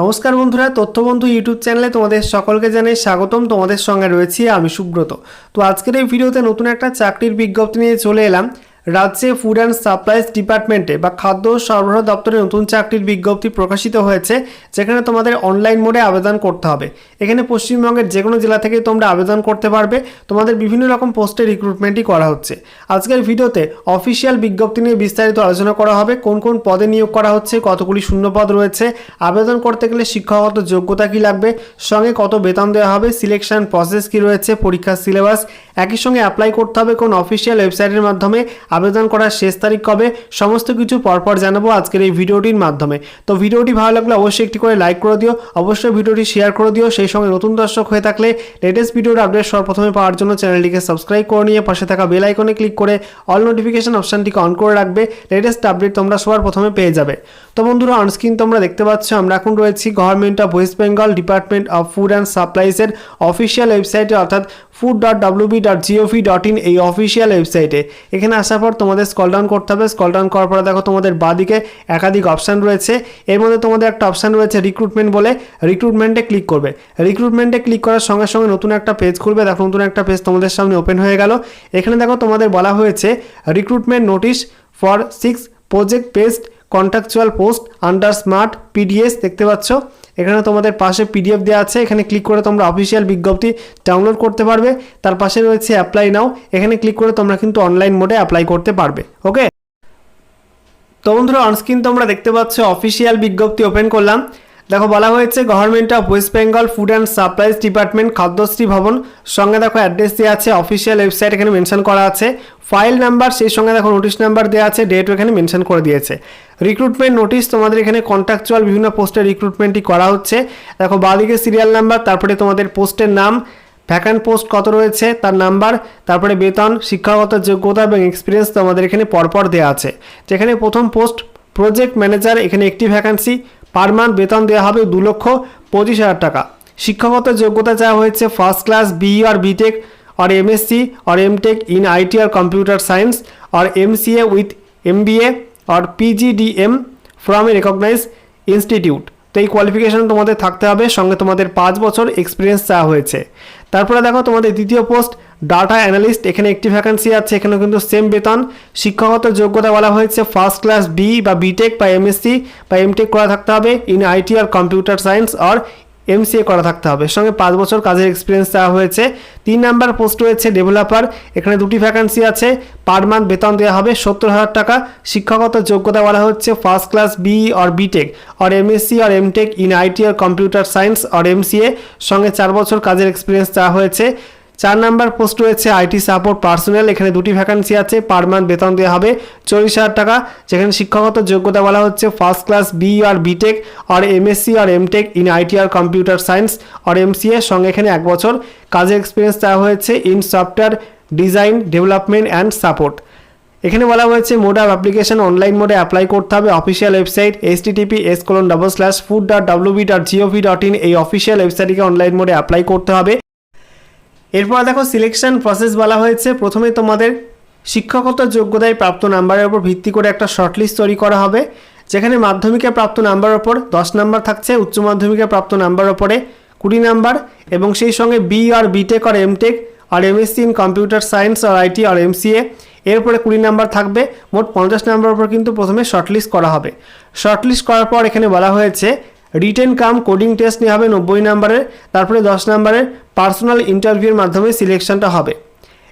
নমস্কার বন্ধুরা, তথ্যবন্ধু ইউটিউব চ্যানেলে তোমাদের সকলকে জানাই স্বাগতম। তোমাদের সঙ্গে রয়েছি আমি সুব্রত। তো আজকের এই ভিডিওতে নতুন একটা চাকরির বিজ্ঞপ্তি নিয়ে চলে এলাম। রাজ্যে ফুড অ্যান্ড সাপ্লাইজ ডিপার্টমেন্টে বা খাদ্য সরবরাহ দপ্তরে নতুন চাকরির বিজ্ঞপ্তি প্রকাশিত হয়েছে, যেখানে তোমাদের অনলাইন মোডে আবেদন করতে হবে। এখানে পশ্চিমবঙ্গের যে কোনো জেলা থেকেই তোমরা আবেদন করতে পারবে। তোমাদের বিভিন্ন রকম পোস্টে রিক্রুটমেন্টই করা হচ্ছে। আজকের ভিডিওতে অফিসিয়াল বিজ্ঞপ্তি নিয়ে বিস্তারিত আলোচনা করা হবে। কোন কোন পদে নিয়োগ করা হচ্ছে, কতগুলি শূন্যপদ রয়েছে, আবেদন করতে গেলে শিক্ষাগত যোগ্যতা কী লাগবে, সঙ্গে কত বেতন দেওয়া হবে সিলেকশন প্রসেস কী রয়েছে, পরীক্ষার সিলেবাস একই সঙ্গে অ্যাপ্লাই করতে হবে কোন অফিসিয়াল ওয়েবসাইটের মাধ্যমে। আবেদন করার শেষ তারিখ কবে? সমস্ত কিছু পরপর জানাব আজকের এই ভিডিওটির মাধ্যমে। তো ভিডিওটি ভালো লাগলে অবশ্যই একটি করে লাইক করে দিও। অবশ্যই ভিডিওটি শেয়ার করে দিও। সেই সঙ্গে নতুন দর্শক হয়ে থাকলে লেটেস্ট ভিডিওর আপডেট সর্বপ্রথমে পাওয়ার জন্য চ্যানেলটিকে সাবস্ক্রাইব করে নিয়ে পাশে থাকা বেল আইকনে ক্লিক করে অল নোটিফিকেশন অপশানটিকে অন করে রাখবে। লেটেস্ট আপডেট তোমরা সবার প্রথমে পেয়ে যাবে। তো বন্ধুরা অনস্ক্রিন তোমরা দেখতে পাচ্ছ, আমরা এখন রয়েছি government of West Bengal department of food and সাপ্লাইসের official ওয়েবসাইটে অর্থাৎ food dot WB dot GOV dot in এই অফিসিয়াল ওয়েবসাইটে এখানে আসার পর তোমাদের স্কল ডাউন করতে হবে। স্কল ডাউন করার পরে দেখো তোমাদের বাদিকে একাধিক অপশান রয়েছে। এর মধ্যে তোমাদের একটা অপশান রয়েছে রিক্রুটমেন্ট বলে। রিক্রুটমেন্টে ক্লিক করবে। রিক্রুটমেন্টে ক্লিক করার সঙ্গে সঙ্গে নতুন একটা পেজ খুলবে। দেখো নতুন একটা পেজ তোমাদের সামনে ওপেন হয়ে গেল। এখানে দেখো তোমাদের বলা হয়েছে recruitment notice for six project based contractual post under smart PDS দেখতে পাচ্ছ। এখানে তোমাদের পাশে পিডিএফ দেওয়া আছে। এখানে ক্লিক করে তোমরা অফিসিয়াল বিজ্ঞপ্তি ডাউনলোড করতে পারবে। তার পাশে রয়েছে অ্যাপ্লাই নাও এখানে ক্লিক করে তোমরা কিন্তু অনলাইন মোডে অ্যাপ্লাই করতে পারবে। ওকে তো বন্ধুরা অনস্ক্রিন তোমরা দেখতে পাচ্ছ অফিসিয়াল বিজ্ঞপ্তি ওপেন করলাম। দেখো, বলা হয়েছে government of West Bengal food and supplies department Khadyashree Bhawan. সঙ্গে দেখো অ্যাড্রেস দেওয়া আছে অফিসিয়াল ওয়েবসাইট এখানে মেনশন করা আছে। ফাইল নাম্বার সেই সঙ্গে দেখো নোটিশ নাম্বার দেওয়া আছে ডেটও এখানে মেনশন করে দিয়েছে। রিক্রুটমেন্ট নোটিশ তোমাদের এখানে কন্ট্রাকচুয়াল বিভিন্ন পোস্টের রিক্রুটমেন্টই করা হচ্ছে। দেখো, বাদিকে সিরিয়াল নাম্বার তারপরে তোমাদের পোস্টের নাম ভ্যাকান্ট পোস্ট কত রয়েছে, তার নাম্বার তারপরে বেতন, শিক্ষাগত যোগ্যতা এবং এক্সপিরিয়েন্স তোমাদের এখানে পরপর দেওয়া আছে। যেখানে প্রথম পোস্ট প্রজেক্ট ম্যানেজার এখানে একটি ভ্যাকান্সি পার মান্থ বেতন দেওয়া হবে দু লক্ষ পঁচিশ হাজার টাকা। শিক্ষাগত যোগ্যতা চাওয়া হয়েছে ফার্স্ট ক্লাস বিই আর বিটেক আর এমএসসি আর এমটেক ইন আইটি আর কম্পিউটার সায়েন্স আর MCA with MBA R PGDM from a recognise institute তো এই কোয়ালিফিকেশন তোমাদের থাকতে হবে। সঙ্গে তোমাদের পাঁচ বছর এক্সপিরিয়েন্স চাওয়া হয়েছে। তারপরে দেখো তোমাদের দ্বিতীয় পোস্ট ডাটা অ্যানালিস্ট এখানে একটি ভ্যাকান্সি আছে এখানে কিন্তু সেম বেতন। শিক্ষাগত যোগ্যতা বলা হয়েছে ফার্স্ট ক্লাস বি বা বিটেক বা এমএসসি বা এমটেক করা থাকতে হবে ইন আইটি আর কম্পিউটার সায়েন্স আর এমসিএ করা থাকতে হবে। সঙ্গে পাঁচ বছর কাজের এক্সপিরিয়েন্স দেওয়া হয়েছে। তিন নাম্বার পোস্ট রয়েছে ডেভেলপার এখানে দুটি ভ্যাকান্সি আছে। পার মান্থ বেতন দেওয়া হবে সত্তর হাজার টাকা। শিক্ষাগত যোগ্যতা বলা হচ্ছে ফার্স্ট ক্লাস বি আর বিটেক আর এমএসসি আর এমটেক ইন আইটি আর কম্পিউটার সায়েন্স আর এমসিএ সঙ্গে চার বছর কাজের এক্সপিরিয়েন্স দেওয়া হয়েছে। চার নাম্বার পোস্ট রয়েছে আইটি সাপোর্ট পার্সোনাল, এখানে দুটি ভ্যাকান্সি আছে পার মান্থ বেতন দেওয়া হবে চল্লিশ হাজার টাকা, যেখানে শিক্ষাগত যোগ্যতা বলা হচ্ছে ফার্স্ট ক্লাস বি আর বিটেক আর এমএসসি আর এমটেক ইন আইটি আর কম্পিউটার সায়েন্স আর এমসিএ সঙ্গে এখানে এক বছর। কাজের এক্সপিরিয়েন্স দেওয়া হয়েছে in software design development and support এখানে বলা হয়েছে মোড অফ অ্যাপ্লিকেশন অনলাইন মোডে অ্যাপ্লাই করতে হবে official website S TTP S colon double slash food dot WB dot GOV dot in এই অফিসিয়াল ওয়েবসাইটকে অনলাইন মোডে অ্যাপ্লাই করতে হবে। এরপর দেখো সিলেকশন প্রসেস বলা হয়েছে। প্রথমে তোমাদের শিক্ষাগত যোগ্যতায় প্রাপ্ত নাম্বারের উপর ভিত্তি করে একটা শর্টলিস্ট তৈরি করা হবে, যেখানে মাধ্যমিকে প্রাপ্ত নাম্বার ওপর দশ নাম্বার থাকছে, উচ্চ মাধ্যমিকে প্রাপ্ত নাম্বার ওপরে কুড়ি নাম্বার এবং সেই সঙ্গে বি আর বিটেক আর এমটেক আর এমএসসি ইন কম্পিউটার সায়েন্স আর আইটি আর এমসিএ এর উপরে কুড়ি নাম্বার থাকবে, মোট পঞ্চাশ নাম্বার ওপর কিন্তু প্রথমে শর্টলিস্ট করা হবে। শর্টলিস্ট করার পর এখানে বলা হয়েছে রিটেন কাম কোডিং টেস্ট নেওয়া হবে নব্বই নাম্বারের তারপরে দশ নাম্বারের পার্সোনাল ইন্টারভিউর মাধ্যমে সিলেকশনটা হবে।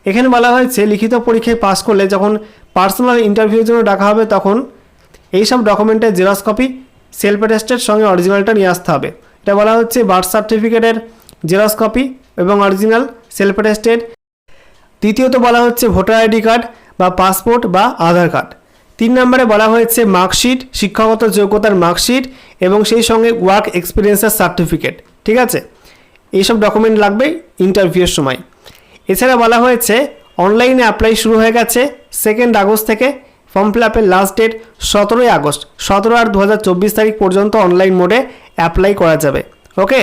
এখানে বলা হয়েছে লিখিত পরীক্ষায় পাস করলে যখন পার্সোনাল ইন্টারভিউর জন্য ডাকা হবে তখন এইসব ডকুমেন্টের জেরক্স কপি, সেলফ অ্যাটেস্টের সঙ্গে অরিজিনালটা নিয়ে আসতে হবে। এটা বলা হচ্ছে বার্থ সার্টিফিকেটের জেরক্স কপি এবং অরিজিনাল, সেলফ অ্যাটেস্টেড। দ্বিতীয়ত বলা হচ্ছে ভোটার আইডি কার্ড বা পাসপোর্ট বা আধার কার্ড। তিন নম্বরে বলা হয়েছে মার্কশিট, শিক্ষাগত যোগ্যতার মার্কশিট এবং সেই সঙ্গে ওয়ার্ক এক্সপিরিয়েন্সের সার্টিফিকেট, ঠিক আছে? এইসব ডকুমেন্ট লাগবে ইন্টারভিউয়ের সময়। এছাড়া বলা হয়েছে, অনলাইনে অ্যাপ্লাই শুরু হয়ে গেছে সেকেন্ড আগস্ট থেকে ফর্ম ফিল আপের লাস্ট ডেট সতেরোই আগস্ট। সতেরো আর দু হাজার চব্বিশ তারিখ পর্যন্ত অনলাইন মোডে অ্যাপ্লাই করা যাবে ওকে